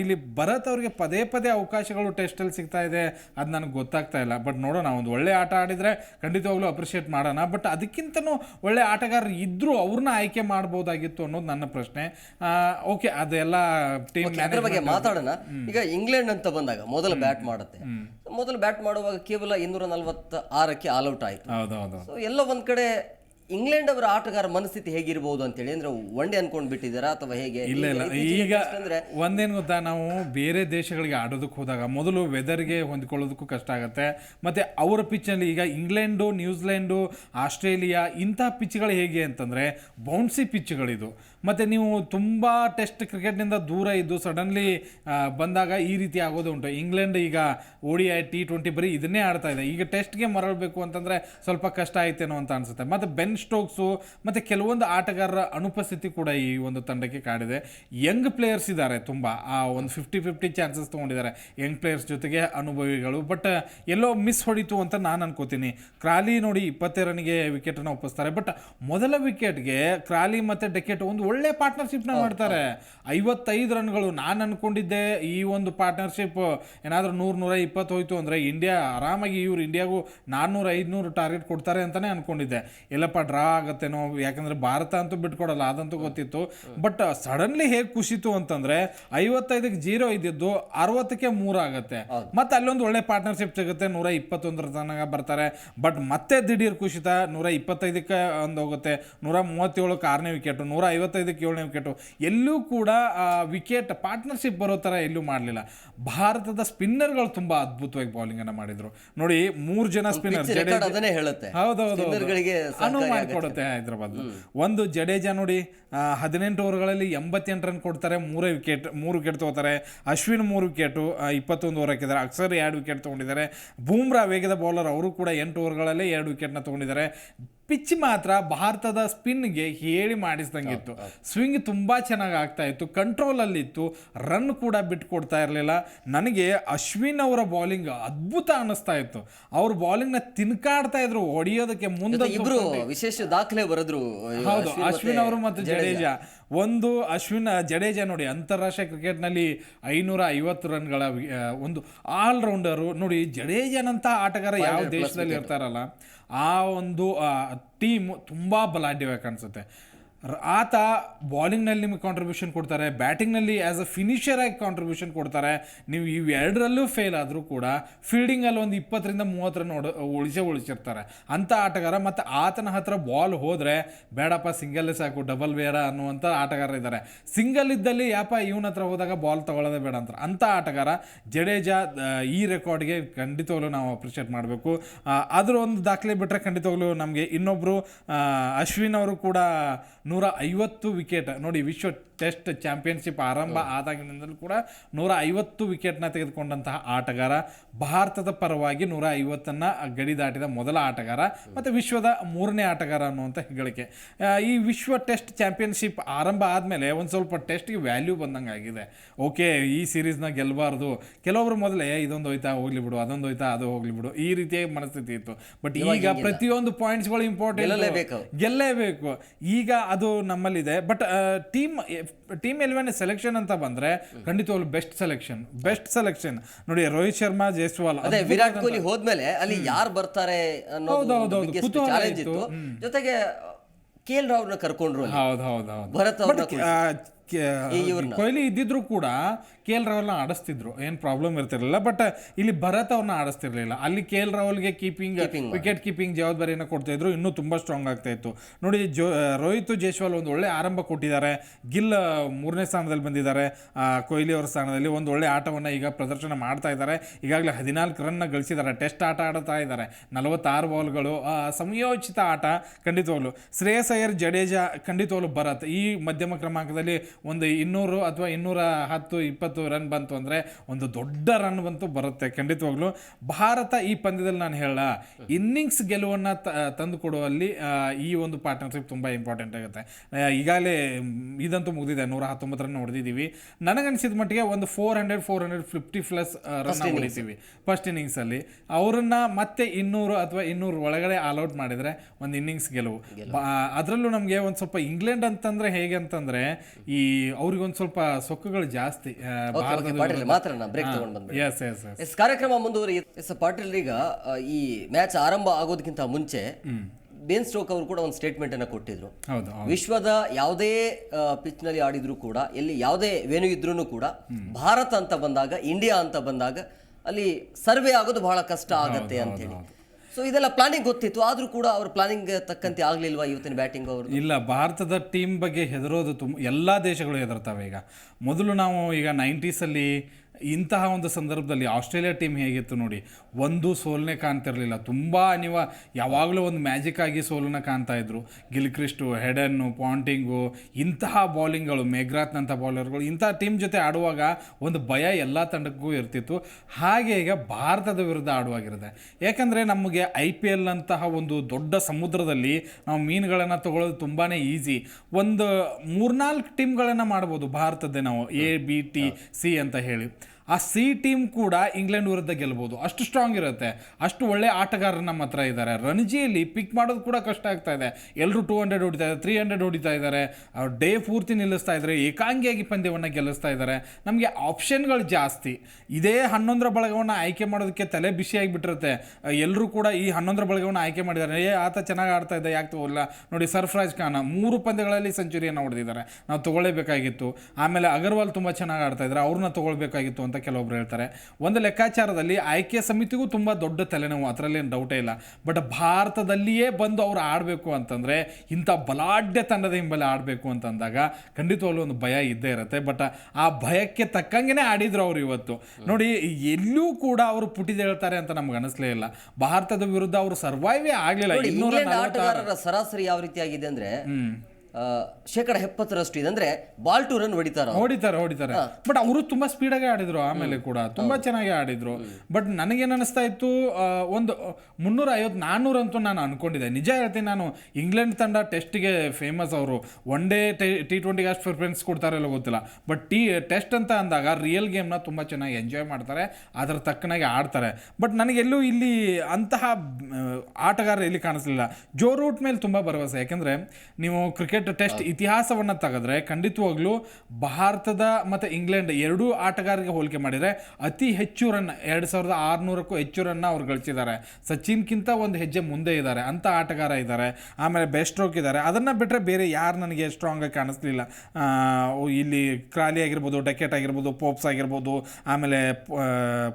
ಇಲ್ಲಿ ಭರತ್ ಅವರಿಗೆ ಪದೇ ಪದೇ ಅವಕಾಶಗಳು ಟೆಸ್ಟಲ್ಲಿ ಸಿಗ್ತಾ ಇದೆ ಅದು ನನಗೆ ಗೊತ್ತಾಗ್ತಾ ಇಲ್ಲ. ಬಟ್ ನೋಡೋಣ, ಒಂದು ಒಳ್ಳೆ ಆಟ ಆಡಿದರೆ ಖಂಡಿತವಾಗ್ಲೂ ಅಪ್ರಿಷಿಯೇಟ್ ಮಾಡೋಣ. ಬಟ್ ಅದಕ್ಕಿಂತನೂ ಒಳ್ಳೆ ಆಟಗಾರರು ಇದ್ದರೂ ಅವ್ರನ್ನ ಆಯ್ಕೆ ಮಾಡ್ಬೋದಾಗಿತ್ತು. ಅನ್ನೋದು ನನ್ನ ಪ್ರಶ್ನೆ. ಓಕೆ ಅದೆಲ್ಲ ಟೀಮ್
ಅದ್ರ ಬಗ್ಗೆ ಮಾತಾಡೋಣ. ಈಗ ಇಂಗ್ಲೆಂಡ್ ಅಂತ ಬಂದಾಗ ಮೊದಲು ಬ್ಯಾಟ್ ಮಾಡುತ್ತೆ. ಮೊದಲು ಬ್ಯಾಟ್ ಮಾಡುವಾಗ ಕೇವಲ ಇನ್ನೂರ ನಲವತ್ತ ಆರಕ್ಕೆ ಆಲ್ಔಟ್ ಆಯಿತು. ಎಲ್ಲೋ ಒಂದ್ ಕಡೆ ಇಂಗ್ಲೆಂಡ್ ಅವರ ಆಟಗಾರ ಮನಸ್ಥಿತಿ ಹೇಗಿರ್ಬೋದು ಅಂತೇಳಿ ಅಂದ್ರೆ ಒನ್ ಡೇ ಅನ್ಕೊಂಡ್ ಬಿಟ್ಟಿದ್ದಾರಾ ಅಥವಾ ಹೇಗೆ?
ಇಲ್ಲ ಇಲ್ಲ. ಈಗ
ಅಂದ್ರೆ
ಒಂದೇನು ಗೊತ್ತಾ ನಾವು ಬೇರೆ ದೇಶಗಳಿಗೆ ಆಡೋದಕ್ಕೆ ಹೋದಾಗ ಮೊದಲು ವೆದರ್ಗೆ ಹೊಂದ್ಕೊಳ್ಳೋದಕ್ಕೂ ಕಷ್ಟ ಆಗುತ್ತೆ. ಮತ್ತೆ ಅವರ ಪಿಚ್ನಲ್ಲಿ ಈಗ ಇಂಗ್ಲೆಂಡು ನ್ಯೂಜಿಲೆಂಡು ಆಸ್ಟ್ರೇಲಿಯಾ ಇಂಥ ಪಿಚ್ಗಳು ಹೇಗೆ ಅಂತಂದರೆ ಬೌನ್ಸಿ ಪಿಚ್ಗಳಿದು ಮತ್ತು ನೀವು ತುಂಬ ಟೆಸ್ಟ್ ಕ್ರಿಕೆಟ್ನಿಂದ ದೂರ ಇದ್ದು ಸಡನ್ಲಿ ಬಂದಾಗ ಈ ರೀತಿ ಆಗೋದು ಉಂಟು. ಇಂಗ್ಲೆಂಡ್ ಈಗ ಓಡಿ ಐ ಟಿ ಟ್ವೆಂಟಿ ಬರೀ ಇದನ್ನೇ ಆಡ್ತಾ ಇದೆ. ಈಗ ಟೆಸ್ಟ್ಗೆ ಮರಳಬೇಕು ಅಂತಂದರೆ ಸ್ವಲ್ಪ ಕಷ್ಟ ಆಯ್ತೇನೋ ಅಂತ ಅನಿಸುತ್ತೆ. ಮತ್ತು ಬೆನ್ ಸ್ಟೋಕ್ಸು ಮತ್ತು ಕೆಲವೊಂದು ಆಟಗಾರರ ಅನುಪಸ್ಥಿತಿ ಕೂಡ ಈ ಒಂದು ತಂಡಕ್ಕೆ ಕಾಡಿದೆ. ಯಂಗ್ ಪ್ಲೇಯರ್ಸ್ ಇದ್ದಾರೆ ತುಂಬ. ಆ, ಒಂದು ಫಿಫ್ಟಿ ಫಿಫ್ಟಿ ಚಾನ್ಸಸ್ ತೊಗೊಂಡಿದ್ದಾರೆ. ಯಂಗ್ ಪ್ಲೇಯರ್ಸ್ ಜೊತೆಗೆ ಅನುಭವಿಗಳು. ಬಟ್ ಎಲ್ಲೋ ಮಿಸ್ ಹೊಡಿತು ಅಂತ ನಾನು ಅನ್ಕೋತೀನಿ. ಕ್ರಾಲಿ ನೋಡಿ ಇಪ್ಪತ್ತೇ ರನ್ಗೆ ವಿಕೆಟನ್ನು ಒಪ್ಪಿಸ್ತಾರೆ. ಬಟ್ ಮೊದಲ ವಿಕೆಟ್ಗೆ ಕ್ರಾಲಿ ಮತ್ತು ಡೆಕೆಟ್ ಒಂದು ಒಳ್ಳೆ ಪಾರ್ಟ್ನರ್ಶಿಪ್ನ ಮಾಡ್ತಾರೆ. ಐವತ್ತೈದು ರನ್ಗಳು ನಾನು ಅನ್ಕೊಂಡಿದ್ದೆ ಈ ಒಂದು ಪಾರ್ಟ್ನರ್ಶಿಪ್ ಏನಾದರೂ ನೂರು ನೂರ ಇಪ್ಪತ್ತು ಹೋಯ್ತು ಅಂದರೆ ಇಂಡಿಯಾ ಆರಾಮಾಗಿ ಇವ್ರು ಇಂಡಿಯಾಗೂ ನಾನ್ನೂರು ಐದುನೂರು ಟಾರ್ಗೆಟ್ ಕೊಡ್ತಾರೆ ಅಂತಲೇ ಅನ್ಕೊಂಡಿದ್ದೆ. ಎಲ್ಲಪ್ಪ ಡ್ರಾ ಆಗತ್ತೇನೋ? ಯಾಕಂದ್ರೆ ಭಾರತ ಅಂತೂ ಬಿಟ್ಕೊಡಲ್ಲ ಅದಂತೂ ಗೊತ್ತಿತ್ತು. ಬಟ್ ಸಡನ್ಲಿ ಹೇಗೆ ಖುಷಿತು ಅಂತಂದ್ರೆ ಐವತ್ತೈದಕ್ಕೆ ಜೀರೋ ಇದ್ದಿದ್ದು ಅರವತ್ತಕ್ಕೆ ಮೂರು ಆಗತ್ತೆ. ಮತ್ತೆ ಅಲ್ಲೊಂದು ಒಳ್ಳೆ ಪಾರ್ಟ್ನರ್ಶಿಪ್ ಸಿಗುತ್ತೆ ನೂರ ಇಪ್ಪತ್ತೊಂದರ ತನಕ ಬರ್ತಾರೆ. ಬಟ್ ಮತ್ತೆ ದಿಢೀರ್ ಕುಸಿತ ನೂರ ಇಪ್ಪತ್ತೈದಕ್ಕೆ ಒಂದು ಹೋಗುತ್ತೆ. ನೂರ ಮೂವತ್ತೇಳಕ್ಕೆ ಆರನೇ ವಿಕೆಟು ನೂರ ಐವತ್ತೈದಕ್ಕೆ ಏಳನೇ ವಿಕೆಟು ಎಲ್ಲೂ ಕೂಡ ವಿಕೆಟ್ ಪಾರ್ಟ್ನರ್ಶಿಪ್ ಬರೋ ಥರ ಎಲ್ಲೂ ಮಾಡಲಿಲ್ಲ. ಭಾರತದ ಸ್ಪಿನ್ನರ್ಗಳು ತುಂಬಾ ಅದ್ಭುತವಾಗಿ ಬೌಲಿಂಗ್ ಮಾಡಿದರು ಮಾಡಿದ್ರು. ನೋಡಿ ಮೂರು ಜನ ಸ್ಪಿನ್ನರ್
ಅದನ್ನೇ ಹೇಳುತ್ತೆ.
ಹೌದೌದು ಅನುವು ಮಾಡಿಕೊಡುತ್ತೆ ಹೈದರಾಬಾದ್ ಒಂದು ಜಡೇಜಾ ನೋಡಿ ಹದಿನೆಂಟು ಓವರ್ಗಳಲ್ಲಿ ಎಂಬತ್ತೆಂಟು ರನ್ ಕೊಡ್ತಾರೆ ಮೂರೇ ವಿಕೆಟ್ ಮೂರು ವಿಕೆಟ್ ತಗೋತಾರೆ. ಅಶ್ವಿನ್ ಮೂರು ವಿಕೆಟು ಇಪ್ಪತ್ತೊಂದು ಓವರ್ ಹಾಕಿದ್ದಾರೆ. ಅಕ್ಷರ್ ಎರಡು ವಿಕೆಟ್ ತೊಗೊಂಡಿದ್ದಾರೆ. ಬೂಮ್ರಾ ವೇಗದ ಬೌಲರ್ ಅವರು ಕೂಡ ಎಂಟು ಓವರ್ಗಳಲ್ಲೇ ಎರಡು ವಿಕೆಟ್ನ ತೊಗೊಂಡಿದ್ದಾರೆ. ಪಿಚ್ ಮಾತ್ರ ಭಾರತದ ಸ್ಪಿನ್ಗೆ ಹೇಳಿ ಮಾಡಿಸ್ದಂಗಿತ್ತು. ಸ್ವಿಂಗ್ ತುಂಬ ಚೆನ್ನಾಗಿ ಆಗ್ತಾ ಇತ್ತು ಕಂಟ್ರೋಲಲ್ಲಿತ್ತು ರನ್ ಕೂಡ ಬಿಟ್ಕೊಡ್ತಾ ಇರಲಿಲ್ಲ. ನನಗೆ ಅಶ್ವಿನ್ ಅವರ ಬೌಲಿಂಗ್ ಅದ್ಭುತ ಅನ್ನಿಸ್ತಾ ಇತ್ತು ಅವ್ರ ಬೌಲಿಂಗ್ನ ತಿನ್ಕಾಡ್ತಾ ಇದ್ರು ಹೊಡಿಯೋದಕ್ಕೆ ಮುಂದೆ
ಇಬ್ರು ವಿಶೇಷ ದಾಖಲೆ ಬರೆದ್ರು
ಹೌದು ಅಶ್ವಿನ್ ಅವರು ಮತ್ತು ಜಡೇಜಾ. ಒಂದು ಅಶ್ವಿನ್ ಜಡೇಜಾ ನೋಡಿ ಅಂತಾರಾಷ್ಟ್ರೀಯ ಕ್ರಿಕೆಟ್ನಲ್ಲಿ ಐನೂರ ಐವತ್ತು ರನ್ಗಳ ಒಂದು ಆಲ್ರೌಂಡರು ನೋಡಿ ಜಡೇಜಾನಂತ ಆಟಗಾರ ಯಾವ ದೇಶದಲ್ಲಿ ಇರ್ತಾರಲ್ಲ ಆ ಒಂದು ಟೀಮ್ ತುಂಬ ಬಲಾಢ್ಯವಾಗಿ ಕಾಣಿಸುತ್ತೆ. ಆತ ಬಾಲಿಂಗ್ನಲ್ಲಿ ನಿಮಗೆ ಕಾಂಟ್ರಿಬ್ಯೂಷನ್ ಕೊಡ್ತಾರೆ ಬ್ಯಾಟಿಂಗ್ನಲ್ಲಿ ಆ್ಯಸ್ ಅ ಫಿನಿಷರ್ ಆಗಿ ಕಾಂಟ್ರಿಬ್ಯೂಷನ್ ಕೊಡ್ತಾರೆ. ನೀವು ಇವೆರಡರಲ್ಲೂ ಫೇಲ್ ಆದರೂ ಕೂಡ ಫೀಲ್ಡಿಂಗಲ್ಲಿ ಒಂದು ಇಪ್ಪತ್ತರಿಂದ ಮೂವತ್ತರ ರನ್ ಹೊಡ ಉಳಿಸೇ ಉಳಿಸಿರ್ತಾರೆ. ಅಂಥ ಆಟಗಾರ ಮತ್ತು ಆತನ ಹತ್ರ ಬಾಲ್ ಹೋದರೆ ಬೇಡಪ್ಪ ಸಿಂಗಲ್ಲೇ ಸಾಕು ಡಬಲ್ ಬೇಡ ಅನ್ನುವಂಥ ಆಟಗಾರ ಇದ್ದಾರೆ. ಸಿಂಗಲ್ ಇದ್ದಲ್ಲಿ ಯಾಪ ಇವನ ಹತ್ರ ಹೋದಾಗ ಬಾಲ್ ತೊಗೊಳ್ಳೋದೇ ಬೇಡ ಅಂತಾರೆ. ಅಂಥ ಆಟಗಾರ ಜಡೇಜಾ ಈ ರೆಕಾರ್ಡ್ಗೆ ಖಂಡಿತವಾಗ್ಲೂ ನಾವು ಅಪ್ರಿಷಿಯೇಟ್ ಮಾಡಬೇಕು. ಅದರ ಒಂದು ದಾಖಲೆ ಬಿಟ್ಟರೆ ಖಂಡಿತವಾಗ್ಲೂ ನಮಗೆ ಇನ್ನೊಬ್ಬರು ಅಶ್ವಿನ್ ಅವರು ಕೂಡ ನೂರ ಐವತ್ತು ವಿಕೆಟ್ ನೋಡಿ ವಿಶ್ವ ಟೆಸ್ಟ್ ಚಾಂಪಿಯನ್ಶಿಪ್ ಆರಂಭ ಆದಾಗಿನಿಂದಲೂ ಕೂಡ ನೂರ ಐವತ್ತು ವಿಕೆಟ್ನ ತೆಗೆದುಕೊಂಡಂತಹ ಆಟಗಾರ ಭಾರತದ ಪರವಾಗಿ ನೂರ ಐವತ್ತನ್ನ ಗಡಿ ದಾಟಿದ ಮೊದಲ ಆಟಗಾರ ಮತ್ತು ವಿಶ್ವದ ಮೂರನೇ ಆಟಗಾರ ಅನ್ನುವಂಥ ಹೆಗ್ಗಳಿಕೆ ಈ ವಿಶ್ವ ಟೆಸ್ಟ್ ಚಾಂಪಿಯನ್ಶಿಪ್ ಆರಂಭ ಆದಮೇಲೆ ಒಂದು ಸ್ವಲ್ಪ ಟೆಸ್ಟ್ಗೆ ವ್ಯಾಲ್ಯೂ ಬಂದಂಗೆ ಆಗಿದೆ. ಓಕೆ ಈ ಸೀರೀಸ್ನ ಗೆಲ್ಲಬಾರ್ದು ಕೆಲವೊಬ್ರು ಮೊದಲೇ ಇದೊಂದು ಹೋಯ್ತಾ ಹೋಗ್ಲಿ ಬಿಡು ಅದೊಂದು ಹೋಯ್ತಾ ಅದು ಹೋಗ್ಲಿ ಬಿಡು ಈ ರೀತಿಯಾಗಿ ಮನಸ್ಥಿತಿ ಇತ್ತು. ಬಟ್ ಈಗ ಪ್ರತಿಯೊಂದು ಪಾಯಿಂಟ್ಸ್ಗಳು ಇಂಪಾರ್ಟೆಂಟ್
ಗೆಲ್ಲಲೇಬೇಕು.
ಗೆಲ್ಲೇಬೇಕು ಈಗ ಅದು ನಮ್ಮಲ್ಲಿದೆ. But team team eleven selection ಅಂತ ಬಂದ್ರೆ ಖಂಡಿತವಾಗ್ಲು ಬೆಸ್ಟ್ ಸೆಲೆಕ್ಷನ್ ಬೆಸ್ಟ್ ಸೆಲೆಕ್ಷನ್ ನೋಡಿ ರೋಹಿತ್ ಶರ್ಮಾ ಜೈಸ್ವಾಲ್
ಅದೇ ವಿರಾಟ್ ಕೊಹ್ಲಿ ಹೋದ್ಮೇಲೆ ಅಲ್ಲಿ ಯಾರು ಬರ್ತಾರೆ ಜೊತೆಗೆ ಕೆ ಎಲ್ ರಾವ್ನ ಕರ್ಕೊಂಡ್ರು.
ಹೌದು
ಭರತ್
ಕೊಹ್ಲಿ ಇದ್ದಿದ್ರು ಕೂಡ ಕೆ ಎಲ್ ರಾಹುಲ್ನ ಆಡಿಸ್ತಿದ್ರು. ಏನು ಪ್ರಾಬ್ಲಮ್ ಇರ್ತಿರ್ಲಿಲ್ಲ. ಬಟ್ ಇಲ್ಲಿ ಭರತ್ ಅವ್ರನ್ನ ಆಡಿಸ್ತಿರ್ಲಿಲ್ಲ. ಅಲ್ಲಿ ಕೆ ಎಲ್ ರಾಹುಲ್ಗೆ ಕೀಪಿಂಗ್ ವಿಕೆಟ್ ಕೀಪಿಂಗ್ ಜವಾಬ್ದಾರಿಯನ್ನು ಕೊಡ್ತಾ ಇದ್ರು. ಇನ್ನೂ ತುಂಬಾ ಸ್ಟ್ರಾಂಗ್ ಆಗ್ತಾ ಇತ್ತು. ನೋಡಿ ಜೋ ರೋಹಿತ್ ಜೈಶ್ವಾಲ್ ಒಂದು ಒಳ್ಳೆ ಆರಂಭ ಕೊಟ್ಟಿದ್ದಾರೆ. ಗಿಲ್ ಮೂರನೇ ಸ್ಥಾನದಲ್ಲಿ ಬಂದಿದ್ದಾರೆ. ಕೊಹ್ಲಿ ಅವರ ಸ್ಥಾನದಲ್ಲಿ ಒಂದು ಒಳ್ಳೆ ಆಟವನ್ನು ಈಗ ಪ್ರದರ್ಶನ ಮಾಡ್ತಾ ಇದ್ದಾರೆ. ಈಗಾಗಲೇ ಹದಿನಾಲ್ಕು ರನ್ನ ಗಳಿಸಿದ್ದಾರೆ. ಟೆಸ್ಟ್ ಆಟ ಆಡ್ತಾ ಇದ್ದಾರೆ. ನಲವತ್ತಾರು ಬಾಲ್ಗಳು ಆ, ಸಮಯೋಚಿತ ಆಟ. ಖಂಡಿತವಾಗ್ಲು. ಶ್ರೇಯಸ್ ಅಯ್ಯರ್ ಜಡೇಜಾ ಖಂಡಿತವಾಗ್ಲು ಭರತ್. ಈ ಮಧ್ಯಮ ಕ್ರಮಾಂಕದಲ್ಲಿ ಒಂದು ಇನ್ನೂರು ಅಥವಾ ಇನ್ನೂರ ಹತ್ತು ಇಪ್ಪತ್ತು ರನ್ ಬಂತು ಅಂದರೆ ಒಂದು ದೊಡ್ಡ ರನ್ ಬಂತು ಬರುತ್ತೆ. ಖಂಡಿತವಾಗ್ಲು ಭಾರತ ಈ ಪಂದ್ಯದಲ್ಲಿ ನಾನು ಹೇಳ ಇನ್ನಿಂಗ್ಸ್ ಗೆಲುವನ್ನು ತಂದು ಕೊಡುವಲ್ಲಿ ಈ ಒಂದು ಪಾರ್ಟ್ನರ್ಶಿಪ್ ತುಂಬ ಇಂಪಾರ್ಟೆಂಟ್ ಆಗುತ್ತೆ. ಈಗಾಗಲೇ ಇದಂತೂ ಮುಗಿದಿದೆ. ನೂರ ಹತ್ತೊಂಬತ್ತು ರನ್ ಹೊಡೆದಿದ್ದೀವಿ. ನನಗನ್ಸಿದ ಮಟ್ಟಿಗೆ ಒಂದು four hundred four hundred fifty plus run ಹೊಡಿತೀವಿ. ಫಸ್ಟ್ ಇನ್ನಿಂಗ್ಸಲ್ಲಿ ಅವರನ್ನ ಮತ್ತೆ ಇನ್ನೂರು ಅಥವಾ ಇನ್ನೂರು ಒಳಗಡೆ ಆಲ್ ಔಟ್ ಮಾಡಿದರೆ ಒಂದು ಇನ್ನಿಂಗ್ಸ್ ಗೆಲುವು. ಅದರಲ್ಲೂ ನಮಗೆ ಒಂದು ಸ್ವಲ್ಪ ಇಂಗ್ಲೆಂಡ್ ಅಂತಂದ್ರೆ ಹೇಗೆ ಅಂತಂದ್ರೆ ಈ ಅವ್ರಿಗೊಂದು ಸ್ವಲ್ಪ ಸೊಕ್ಕುಗಳು ಜಾಸ್ತಿ
ಪಾಟೀಲ್ ಮಾತ್ರ ಬ್ರೇಕ್ ತಗೊಂಡ್ ಬಂದ್ಬಿಡಿ.
ಎಸ್ ಎಸ್ ಎಸ್
ಎಸ್ ಕಾರ್ಯಕ್ರಮ ಮುಂದುವರಿ. ಎಸ್ ಪಾಟೀಲ್ ಈಗ ಈ ಮ್ಯಾಚ್ ಆರಂಭ ಆಗೋದಕ್ಕಿಂತ ಮುಂಚೆ ಬೇನ್ ಸ್ಟೋಕ್ ಅವರು ಕೂಡ ಒಂದು ಸ್ಟೇಟ್ಮೆಂಟ್ ಅನ್ನ ಕೊಟ್ಟಿದ್ರು. ವಿಶ್ವದ ಯಾವುದೇ ಪಿಚ್ನಲ್ಲಿ ಆಡಿದ್ರು ಕೂಡ ಎಲ್ಲಿ ಯಾವುದೇ ವೇನು ಇದ್ರೂ ಕೂಡ ಭಾರತ ಅಂತ ಬಂದಾಗ ಇಂಡಿಯಾ ಅಂತ ಬಂದಾಗ ಅಲ್ಲಿ ಸರ್ವೆ ಆಗೋದು ಬಹಳ ಕಷ್ಟ ಆಗತ್ತೆ ಅಂತ ಹೇಳಿ. ಸೊ ಇದೆಲ್ಲ ಪ್ಲಾನಿಂಗ್ ಗೊತ್ತಿತ್ತು. ಆದರೂ ಕೂಡ ಅವ್ರ ಪ್ಲಾನಿಂಗ್ ತಕ್ಕಂತೆ ಆಗಲಿಲ್ವಾ ಇವತ್ತಿನ ಬ್ಯಾಟಿಂಗ್ ಅವರು
ಇಲ್ಲ, ಭಾರತದ ಟೀಮ್ ಬಗ್ಗೆ ಹೆದರೋದು ತುಂಬ ಎಲ್ಲ ದೇಶಗಳು ಹೆದರ್ತವೆ ಈಗ. ಮೊದಲು ನಾವು ಈಗ ನೈಂಟೀಸಲ್ಲಿ ಇಂತಹ ಒಂದು ಸಂದರ್ಭದಲ್ಲಿ ಆಸ್ಟ್ರೇಲಿಯಾ ಟೀಮ್ ಹೇಗಿತ್ತು ನೋಡಿ, ಒಂದು ಸೋಲನೆ ಕಾಣ್ತಿರಲಿಲ್ಲ. ತುಂಬ ನೀವು ಯಾವಾಗಲೂ ಒಂದು ಮ್ಯಾಜಿಕ್ ಆಗಿ ಸೋಲನ್ನ ಕಾಣ್ತಾ ಇದ್ರು. ಗಿಲ್ಕ್ರಿಸ್ಟು, ಹೆಡನ್ನು, ಪಾಂಟಿಂಗು, ಇಂತಹ ಬೌಲಿಂಗ್ಗಳು, ಮೇಘ್ರಾತ್ನಂಥ ಬೌಲರ್ಗಳು ಇಂತಹ ಟೀಮ್ ಜೊತೆ ಆಡುವಾಗ ಒಂದು ಭಯ ಎಲ್ಲ ತಂಡಕ್ಕೂ ಇರ್ತಿತ್ತು. ಹಾಗೆ ಈಗ ಭಾರತದ ವಿರುದ್ಧ ಆಡುವಾಗಿರುತ್ತೆ. ಯಾಕಂದರೆ ನಮಗೆ ಐ ಪಿ ಎಲ್ ಒಂದು ದೊಡ್ಡ ಸಮುದ್ರದಲ್ಲಿ ನಾವು ಮೀನುಗಳನ್ನು ತಗೊಳ್ಳೋದು ತುಂಬಾ ಈಸಿ. ಒಂದು ಮೂರ್ನಾಲ್ಕು ಟೀಮ್ಗಳನ್ನು ಮಾಡ್ಬೋದು ಭಾರತದ್ದೇ ನಾವು, ಎ, ಬಿ, ಟಿ, ಸಿ ಅಂತ ಹೇಳಿ. ಆ ಸಿ ಟೀಮ್ ಕೂಡ ಇಂಗ್ಲೆಂಡ್ ವಿರುದ್ಧ ಗೆಲ್ಬೋದು. ಅಷ್ಟು ಸ್ಟ್ರಾಂಗ್ ಇರುತ್ತೆ. ಅಷ್ಟು ಒಳ್ಳೆ ಆಟಗಾರರು ನಮ್ಮ ಹತ್ರ ಇದ್ದಾರೆ. ರಣಜಿಯಲ್ಲಿ ಪಿಕ್ ಮಾಡೋದು ಕೂಡ ಕಷ್ಟ ಆಗ್ತಾ ಇದೆ. ಎಲ್ಲರೂ ಟೂ ಹಂಡ್ರೆಡ್ ಹೊಡಿತಾ ಇದ್ದಾರೆ ತ್ರೀ ಹಂಡ್ರೆಡ್ ಹೊಡಿತಾ ಇದ್ದಾರೆ. ಡೇ ಪೂರ್ತಿ ನಿಲ್ಲಿಸ್ತಾ ಇದ್ದಾರೆ ಏಕಾಂಗಿಯಾಗಿ ಪಂದ್ಯವನ್ನು ಗೆಲ್ಲಿಸ್ತಾ ಇದ್ದಾರೆ. ನಮಗೆ ಆಪ್ಷನ್ಗಳು ಜಾಸ್ತಿ. ಇದೇ ಹನ್ನೊಂದರ ಬಳಗವನ್ನು ಆಯ್ಕೆ ಮಾಡೋದಕ್ಕೆ ತಲೆ ಬಿಸಿಯಾಗಿ ಬಿಟ್ಟಿರುತ್ತೆ ಎಲ್ಲರೂ ಕೂಡ ಈ ಹನ್ನೊಂದರ ಬಳಗವನ್ನು ಆಯ್ಕೆ ಮಾಡಿದ್ದಾರೆ. ಏ, ಆತ ಚೆನ್ನಾಗಿ ಆಡ್ತಾ ಇದ್ದ, ಯಾಕೆ ತಗೋಲ್ಲ? ನೋಡಿ ಸರ್ಫರಾಜ್ ಖಾನ ಮೂರು ಪಂದ್ಯಗಳಲ್ಲಿ ಸೆಂಚುರಿಯನ್ನು ಹೊಡೆದಿದ್ದಾರೆ. ನಾವು ತಗೊಳ್ಳೇಬೇಕಾಗಿತ್ತು. ಆಮೇಲೆ ಅಗರ್ವಾಲ್ ತುಂಬ ಚೆನ್ನಾಗಿ ಆಡ್ತಾ ಇದ್ದಾರೆ ಅವ್ರನ್ನ ತಗೊಳ್ಬೇಕಾಗಿತ್ತು ಅಂತ ಕೆಲವೊಬ್ರು ಹೇಳ್ತಾರೆ. ಒಂದು ಲೆಕ್ಕಾಚಾರದಲ್ಲಿ ಆಯ್ಕೆ ಸಮಿತಿಗೂ ತುಂಬ ದೊಡ್ಡ ತಲೆನೋವು ಅದರಲ್ಲೇನು ಡೌಟೇ ಇಲ್ಲ. ಬಟ್ ಭಾರತದಲ್ಲಿಯೇ ಬಂದು ಅವ್ರು ಆಡಬೇಕು ಅಂತಂದರೆ ಇಂಥ ಬಲಾಢ್ಯ ತಂಡದ ಹಿಂಬಲ ಆಡಬೇಕು ಅಂತಂದಾಗ ಖಂಡಿತವಾಗ್ಲೂ ಒಂದು ಭಯ ಇದ್ದೇ ಇರುತ್ತೆ. ಬಟ್ ಆ ಭಯಕ್ಕೆ ತಕ್ಕಂಗೆ ಆಡಿದ್ರು ಅವರು ಇವತ್ತು. ನೋಡಿ ಎಲ್ಲೂ ಕೂಡ ಅವರು ಪುಟಿದೇಳ್ತಾರೆ ಅಂತ ನಮ್ಗೆ ಅನಿಸ್ಲೇ ಇಲ್ಲ. ಭಾರತದ ವಿರುದ್ಧ ಅವರು ಸರ್ವೈವೇ ಆಗಲಿಲ್ಲ. ಇನ್ನೂರ
ಸರಾಸರಿ ಯಾವ ರೀತಿಯಾಗಿದೆ ಅಂದ್ರೆ ಶೇಕಡ ಎಪ್ಪತ್ತರಷ್ಟು ಇದೆ. ಅಂದ್ರೆ ಬಾಲ್ ಟು ರನ್ ಹೊಡಿತಾರ.
ಹೊಡಿತಾರೆ. ಹೊಡಿತಾರೆ ಬಟ್ ಅವರು ತುಂಬಾ ಸ್ಪೀಡಾಗಿ ಆಡಿದ್ರು ಆಮೇಲೆ ಕೂಡ. ತುಂಬಾ ಚೆನ್ನಾಗಿ ಆಡಿದ್ರು. ಬಟ್ ನನಗೇನು ಅನಿಸ್ತಾ ಇತ್ತು ಒಂದು ಮುನ್ನೂರ ಐವತ್ತು ನಾನ್ನೂರು ಅಂತೂ ನಾನು ಅನ್ಕೊಂಡಿದ್ದೆ. ನಿಜ ಹೇಳ್ತೀನಿ ನಾನು ಇಂಗ್ಲೆಂಡ್ ತಂಡ ಟೆಸ್ಟ್ಗೆ ಫೇಮಸ್ ಅವರು. ಒನ್ ಡೇ ಟಿ ಟ್ವೆಂಟಿಗೆ ಅಷ್ಟು ಪ್ರಿಫರೆನ್ಸ್ ಕೊಡ್ತಾರೆ ಇಲ್ಲೋ ಗೊತ್ತಿಲ್ಲ. ಬಟ್ ಟಿ ಟೆಸ್ಟ್ ಅಂತ ಅಂದಾಗ ರಿಯಲ್ ಗೇಮ್ನ ತುಂಬ ಚೆನ್ನಾಗಿ ಎಂಜಾಯ್ ಮಾಡ್ತಾರೆ ಅದರ ತಕ್ಕನಾಗಿ ಆಡ್ತಾರೆ. ಬಟ್ ನನಗೆಲ್ಲೂ ಇಲ್ಲಿ ಅಂತಹ ಆಟಗಾರ ಇಲ್ಲಿ ಕಾಣಿಸ್ಲಿಲ್ಲ. ಜೋ ರೂಟ್ ಮೇಲೆ ತುಂಬ ಭರವಸೆ. ಯಾಕೆಂದರೆ ನೀವು ಕ್ರಿಕೆಟ್ ಟೆಸ್ಟ್ ಇತಿಹಾಸವನ್ನು ತೆಗೆದ್ರೆ ಖಂಡಿತವಾಗ್ಲೂ ಭಾರತದ ಮತ್ತು ಇಂಗ್ಲೆಂಡ್ ಎರಡೂ ಆಟಗಾರರಿಗೆ ಹೋಲಿಕೆ ಮಾಡಿದರೆ ಅತಿ ಹೆಚ್ಚು ರನ್ ಎರಡು ಸಾವಿರದ ಆರುನೂರಕ್ಕೂ ಹೆಚ್ಚು ರನ್ನ ಅವ್ರು ಗಳಿಸಿದ್ದಾರೆ. ಸಚಿನ್ಗಿಂತ ಒಂದು ಹೆಜ್ಜೆ ಮುಂದೆ ಇದ್ದಾರೆ ಅಂತ ಆಟಗಾರ ಇದ್ದಾರೆ ಆಮೇಲೆ ಬೆಸ್ಟ್ ಸ್ಟ್ರೋಕ್ ಇದ್ದಾರೆ. ಅದನ್ನು ಬಿಟ್ಟರೆ ಬೇರೆ ಯಾರು ನನಗೆ ಸ್ಟ್ರಾಂಗ್ ಆಗಿ ಕಾಣಿಸ್ಲಿಲ್ಲ. ಇಲ್ಲಿ ಕ್ರಾಲಿ ಆಗಿರ್ಬೋದು ಡೆಕೆಟ್ ಆಗಿರ್ಬೋದು ಪೋಪ್ಸ್ ಆಗಿರ್ಬೋದು ಆಮೇಲೆ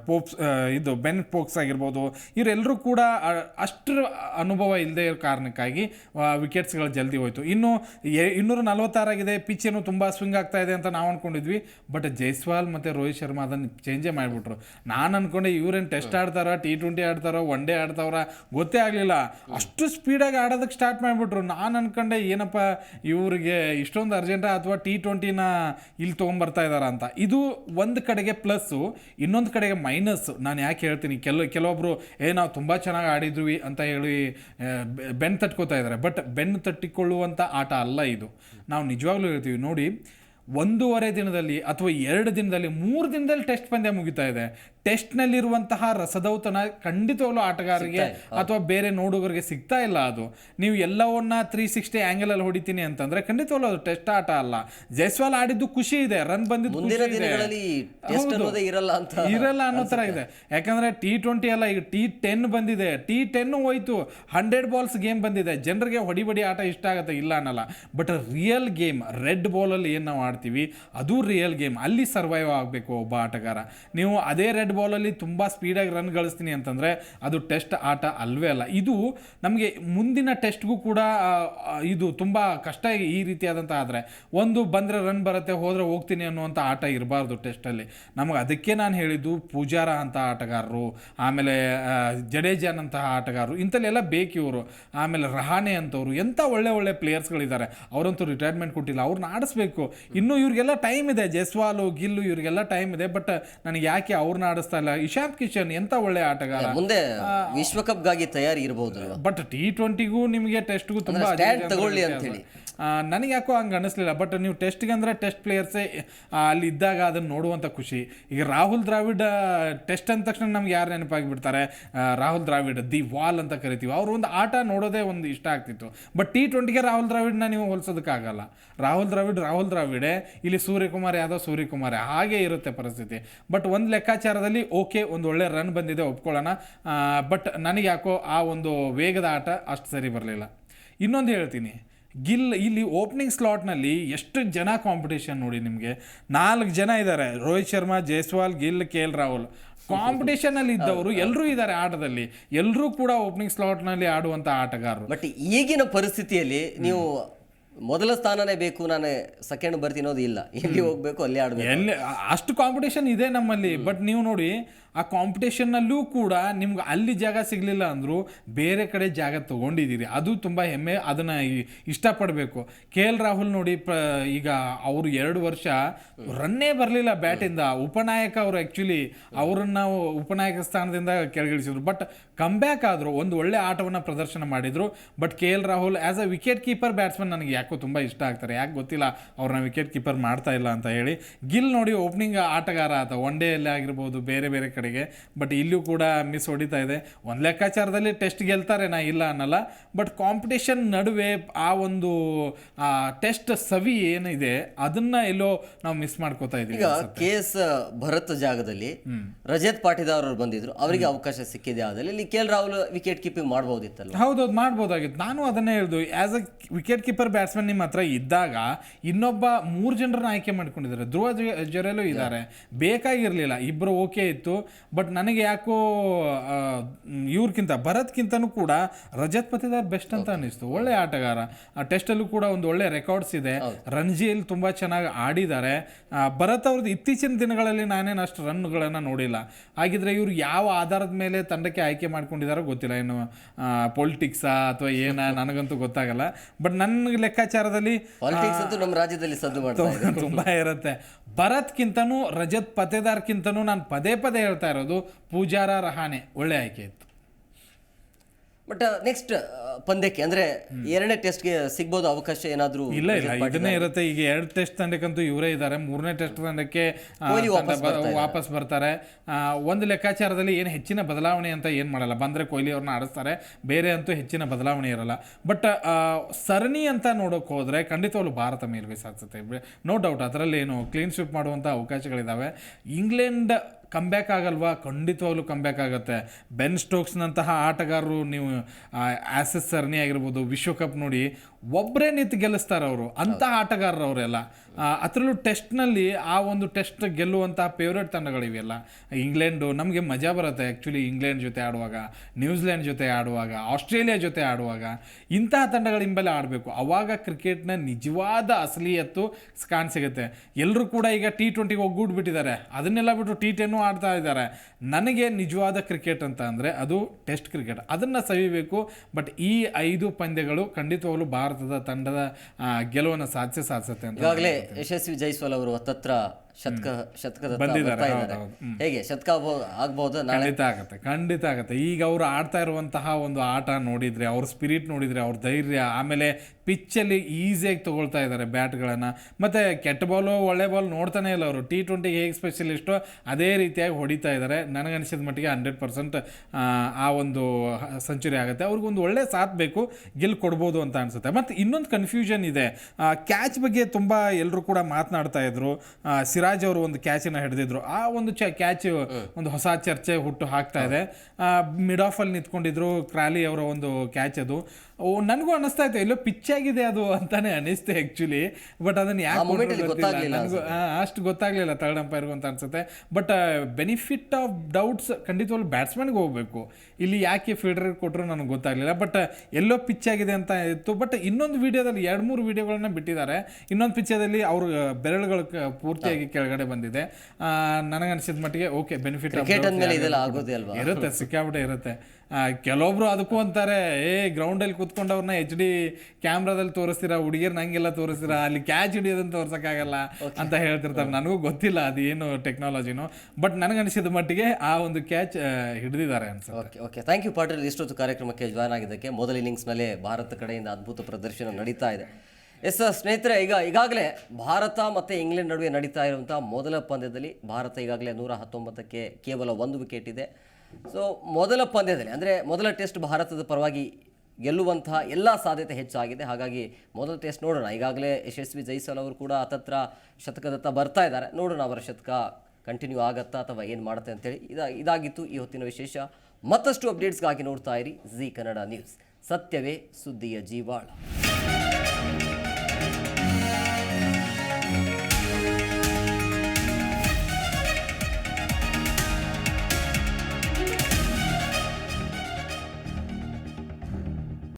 ಪೋಪ್ಸ್ ಇದು ಬೆನ್ ಪೋಕ್ಸ್ ಆಗಿರ್ಬೋದು ಇವರೆಲ್ಲರೂ ಕೂಡ ಅಷ್ಟು ಅಷ್ಟರ ಅನುಭವ ಇಲ್ಲದೆ ಇರೋ ಕಾರಣಕ್ಕಾಗಿ ವಿಕೆಟ್ಸ್ಗಳು ಜಲ್ದಿ ಹೋಯ್ತು. ಇನ್ನು ಇನ್ನೂರ ನಲವತ್ತಾರಾಗಿದೆ ಪಿಚ್ ಏನು ತುಂಬ ಸ್ವಿಂಗ್ ಆಗ್ತಾ ಇದೆ ಅಂತ ನಾವು ಅಂದ್ಕೊಂಡಿದ್ವಿ ಬಟ್ ಜೈಸ್ವಾಲ್ ಮತ್ತು ರೋಹಿತ್ ಶರ್ಮಾ ಅದನ್ನು ಚೇಂಜೇ ಮಾಡಿಬಿಟ್ರು. ನಾನು ಅಂದ್ಕೊಂಡೆ ಇವ್ರೇನು ಟೆಸ್ಟ್ ಆಡ್ತಾರ ಟಿ ಟ್ವೆಂಟಿ ಆಡ್ತಾರೋ ಒನ್ ಡೇ ಆಡ್ತಾವ್ರ ಗೊತ್ತೇ ಆಗಲಿಲ್ಲ. ಅಷ್ಟು ಸ್ಪೀಡಾಗಿ ಆಡೋದಕ್ಕೆ ಸ್ಟಾರ್ಟ್ ಮಾಡಿಬಿಟ್ರು. ನಾನು ಅಂದ್ಕೊಂಡೆ ಏನಪ್ಪ ಇವರಿಗೆ ಇಷ್ಟೊಂದು ಅರ್ಜೆಂಟ ಅಥವಾ ಟಿ ಟ್ವೆಂಟಿನ ಇಲ್ಲಿ ತೊಗೊಂಬರ್ತಾ ಇದ್ದಾರ ಅಂತ. ಇದು ಒಂದು ಕಡೆಗೆ ಪ್ಲಸ್ಸು ಇನ್ನೊಂದು ಕಡೆಗೆ ಮೈನಸ್ ನಾನು ಯಾಕೆ ಹೇಳ್ತೀನಿ ಕೆಲ ಕೆಲವೊಬ್ಬರು ಏ ನಾವು ತುಂಬ ಚೆನ್ನಾಗಿ ಆಡಿದ್ವಿ ಅಂತ ಹೇಳಿ ಬೆನ್ನು ತಟ್ಕೋತಾ ಇದ್ದಾರೆ ಬಟ್ ಬೆನ್ನು ತಟ್ಟಿಕೊಳ್ಳುವಂಥ ಆಟ ಅಲ್ಲ ಇದು. ನಾವು ನಿಜವಾಗ್ಲೂ ಹೇಳ್ತೀವಿ, ನೋಡಿ, ಒಂದೂವರೆ ದಿನದಲ್ಲಿ ಅಥವಾ ಎರಡು ದಿನದಲ್ಲಿ, ಮೂರು ದಿನದಲ್ಲಿ ಟೆಸ್ಟ್ ಪಂದ್ಯ ಮುಗಿತಾ ಇದೆ. ಟೆಸ್ಟ್ನಲ್ಲಿರುವಂತಹ ರಸದೌತನ ಖಂಡಿತವಾಗ್ಲೂ ಆಟಗಾರರಿಗೆ ಅಥವಾ ಬೇರೆ ನೋಡುಗರಿಗೆ ಸಿಗ್ತಾ ಇಲ್ಲ ಅದು. ನೀವು ಎಲ್ಲವನ್ನ ತ್ರೀ ಸಿಕ್ಸ್ಟಿ ಆ್ಯಂಗಲಲ್ಲಿ ಹೊಡಿತೀನಿ ಅಂತಂದ್ರೆ ಖಂಡಿತವಾಗ್ಲೂ ಅದು ಟೆಸ್ಟ್ ಆಟ ಅಲ್ಲ. ಜೈಸ್ವಾಲ್ ಆಡಿದ್ದು ಖುಷಿ ಇದೆ ರನ್ ಬಂದಿದ್ದು
ಟೆಸ್ಟ್ ಇರಲ್ಲ ಅಂತ
ಇರಲ್ಲ ಅನ್ನೋ ಥರ ಇದೆ. ಯಾಕಂದ್ರೆ ಟಿ ಟ್ವೆಂಟಿ ಅಲ್ಲ ಈಗ ಟಿ ಟೆನ್ ಬಂದಿದೆ. ಟಿ ಟೆನ್ ಹೋಯ್ತು. ಹಂಡ್ರೆಡ್ ಬಾಲ್ಸ್ ಗೇಮ್ ಬಂದಿದೆ. ಜನರಿಗೆ ಹೊಡಿ ಬಡಿ ಆಟ ಇಷ್ಟ ಆಗುತ್ತೆ ಇಲ್ಲ ಅನ್ನಲ್ಲ. ಬಟ್ ರಿಯಲ್ ಗೇಮ್ ರೆಡ್ ಬಾಲಲ್ಲಿ ಏನು ನಾವು ಆಡ್ತೀವಿ ಅದು ರಿಯಲ್ ಗೇಮ್ ಅಲ್ಲಿ ಸರ್ವೈವ್ ಆಗಬೇಕು ಒಬ್ಬ ಆಟಗಾರ. ನೀವು ಅದೇ ರೆಡ್ ಬಾಲಲ್ಲಿ ತುಂಬ ಸ್ಪೀಡಾಗಿ ರನ್ ಗಳಿಸ್ತೀನಿ ಅಂತಂದರೆ ಅದು ಟೆಸ್ಟ್ ಆಟ ಅಲ್ವೇ ಅಲ್ಲ. ಇದು ನಮಗೆ ಮುಂದಿನ ಟೆಸ್ಟ್ಗೂ ಕೂಡ ಇದು ತುಂಬ ಕಷ್ಟ ಈ ರೀತಿಯಾದಂಥ ಆದರೆ ಒಂದು ಬಂದರೆ ರನ್ ಬರುತ್ತೆ, ಹೋದರೆ ಹೋಗ್ತೀನಿ ಅನ್ನುವಂಥ ಆಟ ಇರಬಾರ್ದು ಟೆಸ್ಟಲ್ಲಿ ನಮಗೆ ಅದಕ್ಕೆ ನಾನು ಹೇಳಿದ್ದು ಪೂಜಾರ ಅಂತ ಆಟಗಾರರು, ಆಮೇಲೆ ಜಡೇಜಾನಂತಹ ಆಟಗಾರರು, ಇಂಥಲ್ಲೆಲ್ಲ ಬೇಕು ಇವರು ಆಮೇಲೆ ರಹಾನೆ ಅಂತವರು ಎಂಥ ಒಳ್ಳೆ ಒಳ್ಳೆ ಪ್ಲೇಯರ್ಸ್ಗಳಿದ್ದಾರೆ ಅವರಂತೂ ರಿಟೈರ್ಮೆಂಟ್ ಕೊಟ್ಟಿಲ್ಲ ಅವ್ರನ್ನ ಆಡಿಸ್ಬೇಕು. ಇನ್ನೂ ಇವ್ರಿಗೆಲ್ಲ ಟೈಮ್ ಇದೆ, ಜೈಸ್ವಾಲು, ಗಿಲ್ಲು ಇವರಿಗೆಲ್ಲ ಟೈಮ್ ಇದೆ ಬಟ್ ನನಗೆ ಯಾಕೆ ಅವ್ರನ್ನ ಆಡಿಸ್ತಾ ಇಲ್ಲ ಇಶಾಂತ್ ಕಿಶನ್ ಎಂತ ಒಳ್ಳೆ ಆಟಗಾರ?
ಮುಂದೆ ವಿಶ್ವಕಪ್ಗಾಗಿ ತಯಾರಿ ಇರಬಹುದು
ಬಟ್ ಟಿ ಟ್ವೆಂಟಿಗೂ ನಿಮಗೆ ಟೆಸ್ಟ್ಗೂ ತುಂಬಾ
ತಗೊಳ್ಳಿ ಅಂತ ಹೇಳಿ.
ನನಗೆ ಯಾಕೋ ಹಂಗೆ ಅನ್ನಿಸ್ಲಿಲ್ಲ ಬಟ್ ನೀವು ಟೆಸ್ಟ್ಗೆ ಅಂದರೆ ಟೆಸ್ಟ್ ಪ್ಲೇಯರ್ಸೇ ಅಲ್ಲಿ ಇದ್ದಾಗ ಅದನ್ನು ನೋಡುವಂಥ ಖುಷಿ. ಈಗ ರಾಹುಲ್ ದ್ರಾವಿಡ್ ಟೆಸ್ಟ್ ಅಂದ ತಕ್ಷಣ ನಮ್ಗೆ ಯಾರು ನೆನಪಾಗಿ ಬಿಡ್ತಾರೆ ರಾಹುಲ್ ದ್ರಾವಿಡ್, ದಿ ವಾಲ್ ಅಂತ ಕರಿತೀವಿ. ಅವ್ರು ಒಂದು ಆಟ ನೋಡೋದೇ ಒಂದು ಇಷ್ಟ ಆಗ್ತಿತ್ತು. ಬಟ್ ಟಿ ಟ್ವೆಂಟಿಗೆ ರಾಹುಲ್ ದ್ರಾವಿಡ್ನ ನೀವು ಹೋಲಿಸೋದಕ್ಕಾಗಲ್ಲ. ರಾಹುಲ್ ದ್ರಾವಿಡ್, ರಾಹುಲ್ ದ್ರಾವಿಡೆ, ಇಲ್ಲಿ ಸೂರ್ಯಕುಮಾರ್ ಯಾದವ್ ಸೂರ್ಯಕುಮಾರ್, ಹಾಗೆ ಇರುತ್ತೆ ಪರಿಸ್ಥಿತಿ. ಬಟ್ ಒಂದು ಲೆಕ್ಕಾಚಾರದಲ್ಲಿ ಓಕೆ, ಒಂದು ಒಳ್ಳೆ ರನ್ ಬಂದಿದೆ, ಒಪ್ಕೊಳ್ಳೋಣ. ಬಟ್ ನನಗೆ ಯಾಕೋ ಆ ಒಂದು ವೇಗದ ಆಟ ಅಷ್ಟು ಸರಿ ಬರಲಿಲ್ಲ. ಇನ್ನೊಂದು ಹೇಳ್ತೀನಿ. ಗಿಲ್ ಇಲ್ಲಿ ಓಪನಿಂಗ್ ಸ್ಲಾಟ್ನಲ್ಲಿ ಎಷ್ಟು ಜನ ಕಾಂಪಿಟೇಷನ್ ನೋಡಿ ನಿಮಗೆ? ನಾಲ್ಕು ಜನ ಇದ್ದಾರೆ ರೋಹಿತ್ ಶರ್ಮಾ ಜೈಸ್ವಾಲ್ ಗಿಲ್ ಕೆ ಎಲ್ ರಾಹುಲ್. ಕಾಂಪಿಟೇಷನಲ್ಲಿ ಇದ್ದವರು ಎಲ್ಲರೂ ಇದ್ದಾರೆ ಆಟದಲ್ಲಿ. ಎಲ್ಲರೂ ಕೂಡ ಓಪನಿಂಗ್ ಸ್ಲಾಟ್ನಲ್ಲಿ ಆಡುವಂಥ ಆಟಗಾರರು.
ಬಟ್ ಈಗಿನ ಪರಿಸ್ಥಿತಿಯಲ್ಲಿ ನೀವು ಮೊದಲ ಸ್ಥಾನನೇ ಬೇಕು ನಾನು ಸೆಕೆಂಡ್ ಬರ್ತೀನೋದು ಇಲ್ಲ. ಎಲ್ಲಿ ಹೋಗ್ಬೇಕು ಅಲ್ಲಿ ಆಡಬೇಕು.
ಎಲ್ಲಿ ಅಷ್ಟು ಕಾಂಪಿಟೇಷನ್ ಇದೆ ನಮ್ಮಲ್ಲಿ. ಬಟ್ ನೀವು ನೋಡಿ ಆ ಕಾಂಪಿಟೇಷನ್ನಲ್ಲೂ ಕೂಡ ನಿಮ್ಗೆ ಅಲ್ಲಿ ಜಾಗ ಸಿಗಲಿಲ್ಲ ಅಂದರೂ ಬೇರೆ ಕಡೆ ಜಾಗ ತೊಗೊಂಡಿದ್ದೀರಿ ಅದು ತುಂಬ ಹೆಮ್ಮೆ, ಅದನ್ನು ಇಷ್ಟಪಡಬೇಕು. ಕೆ ಎಲ್ ರಾಹುಲ್ ನೋಡಿ ಪ, ಈಗ ಅವರು ಎರಡು ವರ್ಷ ರನ್ನೇ ಬರಲಿಲ್ಲ ಬ್ಯಾಟಿಂದ. ಉಪನಾಯಕ ಅವರು ಆ್ಯಕ್ಚುಲಿ ಅವರನ್ನು ಉಪನಾಯಕ ಸ್ಥಾನದಿಂದ ಕೆಳಗಿಳಿಸಿದ್ರು. ಬಟ್ ಕಮ್ಬ್ಯಾಕ್ ಆದರು, ಒಂದು ಒಳ್ಳೆ ಆಟವನ್ನು ಪ್ರದರ್ಶನ ಮಾಡಿದರು. But K L Rahul as a wicket keeper batsman ನನಗೆ ಯಾಕೋ ತುಂಬ ಇಷ್ಟ ಆಗ್ತಾರೆ. ಯಾಕೆ ಗೊತ್ತಿಲ್ಲ, ಅವ್ರನ್ನ ವಿಕೆಟ್ ಕೀಪರ್ ಮಾಡ್ತಾ ಇಲ್ಲ ಅಂತ ಹೇಳಿ. ಗಿಲ್ ನೋಡಿ ಓಪನಿಂಗ್ ಆಟಗಾರ ಆತ ಒನ್ ಡೇಯಲ್ಲಿ ಆಗಿರ್ಬೋದು, ಬೇರೆ ಬೇರೆ ಕಡೆಗೆ ಬಟ್ ಇಲ್ಲೂ ಕೂಡ ಮಿಸ್ ಹೊಡಿತಾ ಇದೆ. ಒಂದು ಲೆಕ್ಕಾಚಾರದಲ್ಲಿ ಟೆಸ್ಟ್ ಗೆಲ್ತಾರೆ ನಾ ಇಲ್ಲ ಅನ್ನಲ್ಲ. ಬಟ್ ಕಾಂಪಿಟೇಷನ್ ನಡುವೆ ಆ ಒಂದು ಟೆಸ್ಟ್ ಸವಿ ಏನಿದೆ ಅದನ್ನ ಎಲ್ಲೋ ನಾವು ಮಿಸ್ ಮಾಡ್ಕೋತಾ ಇದೀವಿ
ಈಗ ಕೆ ಎಸ್ ಭರತ್ ಜಾಗದಲ್ಲಿ ರಜತ್ ಪಾಟಿದಾರ್ ಅವರು ಬಂದಿದ್ರು. ಅವರಿಗೆ ಅವಕಾಶ ಸಿಕ್ಕಿದೆ. ಆದಲ್ಲಿ ಇಲ್ಲಿ K L Rahul wicket keeping ಮಾಡಬಹುದಿತ್ತಲ್ಲ
ಹೌದೌದು ಮಾಡ್ಬೋದಾಗಿತ್ತು. ನಾನು ಅದನ್ನೇ ಹೇಳ್ದು. As a wicket keeper batsman ನಿಮ್ಮ ಹತ್ರ ಇದ್ದಾಗ ಇನ್ನೊಬ್ಬ ಮೂರು ಜನರನ್ನ ಆಯ್ಕೆ ಮಾಡ್ಕೊಂಡಿದ್ದಾರೆ. ಧ್ರುವ ಜೊರೆಲು ಇದ್ದಾರೆ. ಬೇಕಾಗಿರ್ಲಿಲ್ಲ. ಇಬ್ಬರು ಓಕೆ ಇತ್ತು. ಬಟ್ ನನಗೆ ಯಾಕೋ ಇವ್ರಕ್ಕಿಂತ ಭರತ್ಕಿಂತನೂ ಕೂಡ ರಜತ್ ಪತಿದಾರ್ ಬೆಸ್ಟ್ ಅಂತ ಅನ್ನಿಸ್ತು. ಒಳ್ಳೆ ಆಟಗಾರ. ಆ ಟೆಸ್ಟಲ್ಲೂ ಕೂಡ ಒಂದು ಒಳ್ಳೆ ರೆಕಾರ್ಡ್ಸ್ ಇದೆ. ರಣಜಿಯಲ್ಲಿ ತುಂಬ ಚೆನ್ನಾಗಿ ಆಡಿದ್ದಾರೆ. ಆ, ಭರತ್ ಅವ್ರದ್ದು ಇತ್ತೀಚಿನ ದಿನಗಳಲ್ಲಿ ನಾನೇನು ಅಷ್ಟು ರನ್ಗಳನ್ನು ನೋಡಿಲ್ಲ. ಹಾಗಿದ್ರೆ ಇವ್ರು ಯಾವ ಆಧಾರದ ಮೇಲೆ ತಂಡಕ್ಕೆ ಆಯ್ಕೆ ಮಾಡ್ಕೊಂಡಿದ್ದಾರೋ ಗೊತ್ತಿಲ್ಲ. ಏನು ಪೊಲಿಟಿಕ್ಸಾ ಅಥವಾ ಏನ ನನಗಂತೂ ಗೊತ್ತಾಗಲ್ಲ. ಬಟ್ ನನ್ನ ಲೆಕ್ಕಾಚಾರದಲ್ಲಿ
ನಮ್ಮ ರಾಜ್ಯದಲ್ಲಿ ಸದ್ದು
ತುಂಬಾ ಇರುತ್ತೆ. ಭರತ್ಕಿಂತನೂ ರಜತ್ ಪತೆದಾರ್ಕಿಂತನೂ ನಾನು ಪದೇ ಪದೇ ಹೇಳ್ತಾ ಇರೋದು ಪೂಜಾರ ರಹಾನೆ ಒಳ್ಳೆ ಆಯ್ಕೆ ಇತ್ತು.
ಬಟ್ ನೆಕ್ಸ್ಟ್ ಪಂದ್ಯಕ್ಕೆ ಅಂದ್ರೆ ಎರಡನೇ ಟೆಸ್ಟ್ಗೆ ಸಿಗ್ಬೋದು ಅವಕಾಶ ಏನಾದ್ರೂ
ಇಲ್ಲ ಇಲ್ಲ ಇದನ್ನೇ ಇರುತ್ತೆ. ಈಗ ಎರಡು ಟೆಸ್ಟ್ ತಂಡಕ್ಕಂತೂ ಇವರೇ ಇದ್ದಾರೆ. ಮೂರನೇ ಟೆಸ್ಟ್ ತಂಡಕ್ಕೆ
ವಾಪಸ್
ಬರ್ತಾರೆ. ಒಂದು ಲೆಕ್ಕಾಚಾರದಲ್ಲಿ ಏನು ಹೆಚ್ಚಿನ ಬದಲಾವಣೆ ಅಂತ ಏನು ಮಾಡಲ್ಲ. ಬಂದ್ರೆ ಕೊಹ್ಲಿ ಅವ್ರನ್ನ ಆಡಿಸ್ತಾರೆ. ಬೇರೆ ಅಂತೂ ಹೆಚ್ಚಿನ ಬದಲಾವಣೆ ಇರಲ್ಲ. ಬಟ್ ಸರಣಿ ಅಂತ ನೋಡೋಕೆ ಹೋದರೆ ಖಂಡಿತವಾಗ್ಲೂ ಭಾರತ ಮೇಲ್ವೇ ಸಾಧಿಸುತ್ತೆ. ನೋ ಡೌಟ್ ಅದರಲ್ಲಿ ಏನು ಕ್ಲೀನ್ ಸ್ವೀಪ್ ಮಾಡುವಂಥ ಅವಕಾಶಗಳಿದ್ದಾವೆ ಇಂಗ್ಲೆಂಡ್ ಕಂಬ್ಯಾಕ್ ಆಗಲ್ವಾ? ಖಂಡಿತವಾಗ್ಲೂ ಕಂಬ್ಯಾಕ್ ಆಗುತ್ತೆ. ಬೆನ್ ಸ್ಟೋಕ್ಸ್ನಂತಹ ಆಟಗಾರರು ನೀವು ಆಸೆಸ್ ಸರಣಿ ಆಗಿರ್ಬೋದು ವಿಶ್ವಕಪ್ ನೋಡಿ ಒಬ್ಬರೇ ನಿಂತು ಗೆಲ್ಲಿಸ್ತಾರೆ ಅವರು. ಅಂಥ ಆಟಗಾರರು ಅವರೆಲ್ಲ ಅದರಲ್ಲೂ ಟೆಸ್ಟ್ನಲ್ಲಿ ಆ ಒಂದು ಟೆಸ್ಟ್ ಗೆಲ್ಲುವಂತಹ ಫೇವ್ರೇಟ್ ತಂಡಗಳಿವೆಲ್ಲ ಇಂಗ್ಲೆಂಡು ನಮಗೆ ಮಜಾ ಬರುತ್ತೆ ಆ್ಯಕ್ಚುಲಿ ಇಂಗ್ಲೆಂಡ್ ಜೊತೆ ಆಡುವಾಗ ನ್ಯೂಜಿಲೆಂಡ್ ಜೊತೆ ಆಡುವಾಗ ಆಸ್ಟ್ರೇಲಿಯಾ ಜೊತೆ ಆಡುವಾಗ. ಇಂತಹ ತಂಡಗಳ ಹಿಂಬಲೆ ಆಡಬೇಕು. ಆವಾಗ ಕ್ರಿಕೆಟ್ನ ನಿಜವಾದ ಅಸಲಿಯತ್ತು ಕಾಣಸಿಗುತ್ತೆ ಎಲ್ಲರೂ ಕೂಡ ಈಗ ಟಿ ಟ್ವೆಂಟಿಗೆ ಒಗ್ಗೂಡ್ಬಿಟ್ಟಿದ್ದಾರೆ ಅದನ್ನೆಲ್ಲ ಬಿಟ್ಟು ಟಿ ಟೆನ್ನು ಆಡ್ತಾ ಇದ್ದಾರೆ. ನನಗೆ ನಿಜವಾದ ಕ್ರಿಕೆಟ್ ಅಂತ ಅಂದರೆ ಅದು ಟೆಸ್ಟ್ ಕ್ರಿಕೆಟ್ ಅದನ್ನು ಸವಿಬೇಕು. ಬಟ್ ಈ ಐದು ಪಂದ್ಯಗಳು ಖಂಡಿತವಾಗ್ಲೂ ಭಾರತದ ತಂಡದ ಆ, ಗೆಲುವನ್ನು ಸಾಧಿಸಿ ಸಾಧಿಸುತ್ತೆ ಅಂತ
ಈಗಾಗಲೇ ಯಶಸ್ವಿ ಜೈಸ್ವಾಲ್ ಅವರು ಹತ್ತತ್ರ ಶತಕ ಶತಕ ಹೇಗೆ ಶತಕ ಆಗ್ಬೋದು
ಖಂಡಿತ ಆಗತ್ತೆ ಖಂಡಿತ ಆಗತ್ತೆ. ಈಗ ಅವರು ಆಡ್ತಾ ಇರುವಂತಹ ಒಂದು ಆಟ ನೋಡಿದ್ರೆ ಅವ್ರ ಸ್ಪಿರಿಟ್ ನೋಡಿದ್ರೆ ಅವ್ರ ಧೈರ್ಯ ಆಮೇಲೆ ಪಿಚ್ಚಲ್ಲಿ ಈಸಿಯಾಗಿ ತಗೊಳ್ತಾ ಇದ್ದಾರೆ ಬ್ಯಾಟ್ಗಳನ್ನು. ಮತ್ತೆ ಕೆಟ್ಟ ಬಾಲು ಒಳ್ಳೆ ಬಾಲ್ ನೋಡ್ತಾನೆ ಇಲ್ಲ ಅವರು. ಟಿ ಟ್ವೆಂಟಿಗೆ ಹೇಗೆ ಸ್ಪೆಷಲಿಸ್ಟೋ ಅದೇ ರೀತಿಯಾಗಿ ಹೊಡಿತಾ ಇದ್ದಾರೆ. ನನಗನ್ಸಿದ ಮಟ್ಟಿಗೆ ಹಂಡ್ರೆಡ್ ಪರ್ಸೆಂಟ್ ಆ ಒಂದು ಸೆಂಚುರಿ ಆಗುತ್ತೆ. ಅವ್ರಿಗೊಂದು ಒಳ್ಳೆ ಸಾಥ್ ಬೇಕು ಗೆಲ್ ಕೊಡ್ಬೋದು ಅಂತ ಅನಿಸುತ್ತೆ. ಮತ್ತು ಇನ್ನೊಂದು ಕನ್ಫ್ಯೂಷನ್ ಇದೆ. ಕ್ಯಾಚ್ ಬಗ್ಗೆ ತುಂಬ ಎಲ್ಲರೂ ಕೂಡ ಮಾತನಾಡ್ತಾ ಇದ್ರು. ಸಿರಾಜ್ ಅವರು ಒಂದು ಕ್ಯಾಚಿನ ಹಿಡಿದಿದ್ರು. ಆ ಒಂದು ಚ ಕ್ಯಾಚ್ ಒಂದು ಹೊಸ ಚರ್ಚೆ ಹುಟ್ಟು ಹಾಕ್ತಾ ಇದೆ. ಮಿಡ್ ಆಫ್ ಅಲ್ಲಿ ನಿಂತ್ಕೊಂಡಿದ್ರು ಕ್ರಾಲಿ ಅವರ ಒಂದು ಕ್ಯಾಚ್ ಅದು. ಓ, ನನಗೂ ಅನಿಸ್ತಾ ಇತ್ತು ಎಲ್ಲೋ ಪಿಚ್ ಆಗಿದೆ ಅದು ಅಂತಾನೆ ಅನಿಸ್ತು ಆ್ಯಕ್ಚುಲಿ ಬಟ್ ಅದನ್ನ ಯಾಕೆ.
ಗೊತ್ತಾಗ್ಲಿಲ್ಲ
ನನಗೂ ಅಷ್ಟು ಗೊತ್ತಾಗ್ಲಿಲ್ಲ ತರ್ಡ್ ಅಂಪೈರ್ಗೂ ಅಂತ ಅನ್ಸುತ್ತೆ. ಬಟ್ ಬೆನಿಫಿಟ್ ಆಫ್ ಡೌಟ್ಸ್ ಖಂಡಿತವಾಗ್ಲೂ ಬ್ಯಾಟ್ಸ್ಮನ್ಗೆ ಹೋಗಬೇಕು. ಇಲ್ಲಿ ಯಾಕೆ ಫೀಲ್ಡರ್ ಕೊಟ್ಟರು ನನಗೆ ಗೊತ್ತಾಗಲಿಲ್ಲ. ಬಟ್ ಎಲ್ಲೋ ಪಿಚ್ ಆಗಿದೆ ಅಂತ ಇತ್ತು. ಬಟ್ ಇನ್ನೊಂದು ವಿಡಿಯೋದಲ್ಲಿ ಎರಡು ಮೂರು ವಿಡಿಯೋಗಳನ್ನ ಬಿಟ್ಟಿದ್ದಾರೆ. ಇನ್ನೊಂದು ಪಿಚ್ಚದಲ್ಲಿ ಅವ್ರ ಬೆರಳುಗಳು ಪೂರ್ತಿಯಾಗಿ ಕೆಳಗಡೆ ಬಂದಿದೆ. ಆ, ನನಗನ್ಸಿದ ಮಟ್ಟಿಗೆ ಓಕೆ ಬೆನಿಫಿಟ್ ಇರುತ್ತೆ ಸಿಕ್ಕಾಬಿಟ್ಟೆ ಇರುತ್ತೆ. ಕೆಲವೊಬ್ರು ಅದಕ್ಕೂ ಅಂತಾರೆ ಏ ಗ್ರೌಂಡಲ್ಲಿ ಕುತ್ಕೊಂಡವ್ರನ್ನ ಎಚ್ ಡಿ ಕ್ಯಾಮ್ರಾದಲ್ಲಿ ತೋರಿಸ್ತೀರಾ ಹುಡುಗಿರ್ ನಂಗೆಲ್ಲ ತೋರಿಸ್ತೀರಾ ಅಲ್ಲಿ ಕ್ಯಾಚ್ ಹಿಡಿಯೋದನ್ನು ತೋರ್ಸೋಕ್ಕಾಗಲ್ಲ ಅಂತ ಹೇಳ್ತಿರ್ತಾರೆ. ನನಗೂ ಗೊತ್ತಿಲ್ಲ ಅದು ಏನು ಟೆಕ್ನಾಲಜಿನೋ ಬಟ್ ನನಗನ್ಸಿದ ಮಟ್ಟಿಗೆ ಆ ಒಂದು ಕ್ಯಾಚ್ ಹಿಡಿದಿದ್ದಾರೆ ಅನ್ಸುತ್ತೆ.
Okay okay thank you Patil. ಇಷ್ಟೊತ್ತು ಕಾರ್ಯಕ್ರಮಕ್ಕೆ ಜಾಯ್ನ್ ಆಗಿದ್ದಕ್ಕೆ ಮೊದಲ ಇನ್ನಿಂಗ್ಸ್ನಲ್ಲೇ ಭಾರತ ಕಡೆಯಿಂದ ಅದ್ಭುತ ಪ್ರದರ್ಶನ ನಡೀತಾ ಇದೆ. ಎಸ್ ಸ್ನೇಹಿತರೆ ಈಗ ಈಗಾಗಲೇ ಭಾರತ ಮತ್ತು ಇಂಗ್ಲೆಂಡ್ ನಡುವೆ ನಡೀತಾ ಇರುವಂಥ ಮೊದಲ ಪಂದ್ಯದಲ್ಲಿ ಭಾರತ ಈಗಾಗಲೇ ನೂರ ಹತ್ತೊಂಬತ್ತಕ್ಕೆ ಕೇವಲ ಒಂದು ವಿಕೆಟ್ ಇದೆ. ಸೊ ಮೊದಲ ಪಂದ್ಯದಲ್ಲಿ, ಅಂದರೆ ಮೊದಲ ಟೆಸ್ಟ್ ಭಾರತದ ಪರವಾಗಿ ಗೆಲ್ಲುವಂತಹ ಎಲ್ಲ ಸಾಧ್ಯತೆ ಹೆಚ್ಚಾಗಿದೆ. ಹಾಗಾಗಿ ಮೊದಲ ಟೆಸ್ಟ್ ನೋಡೋಣ. ಈಗಾಗಲೇ ಯಶಸ್ವಿ ಜೈಸಲ್ ಅವರು ಕೂಡ ಹತ್ತತ್ರ ಶತಕದತ್ತ ಬರ್ತಾ ಇದ್ದಾರೆ. ನೋಡೋಣ ಅವರ ಶತಕ ಕಂಟಿನ್ಯೂ ಆಗತ್ತಾ ಅಥವಾ ಏನು ಮಾಡುತ್ತೆ ಅಂತೇಳಿ. ಇದ, ಇದಾಗಿತ್ತು ಈ ಹೊತ್ತಿನ ವಿಶೇಷ. ಮತ್ತಷ್ಟು ಅಪ್ಡೇಟ್ಸ್ಗಾಗಿ ನೋಡ್ತಾ ಇರಿ. ಜಿ ಕನ್ನಡ ನ್ಯೂಸ್ ಸತ್ಯವೇ ಸುದ್ದಿಯ ಜೀವಾಳ.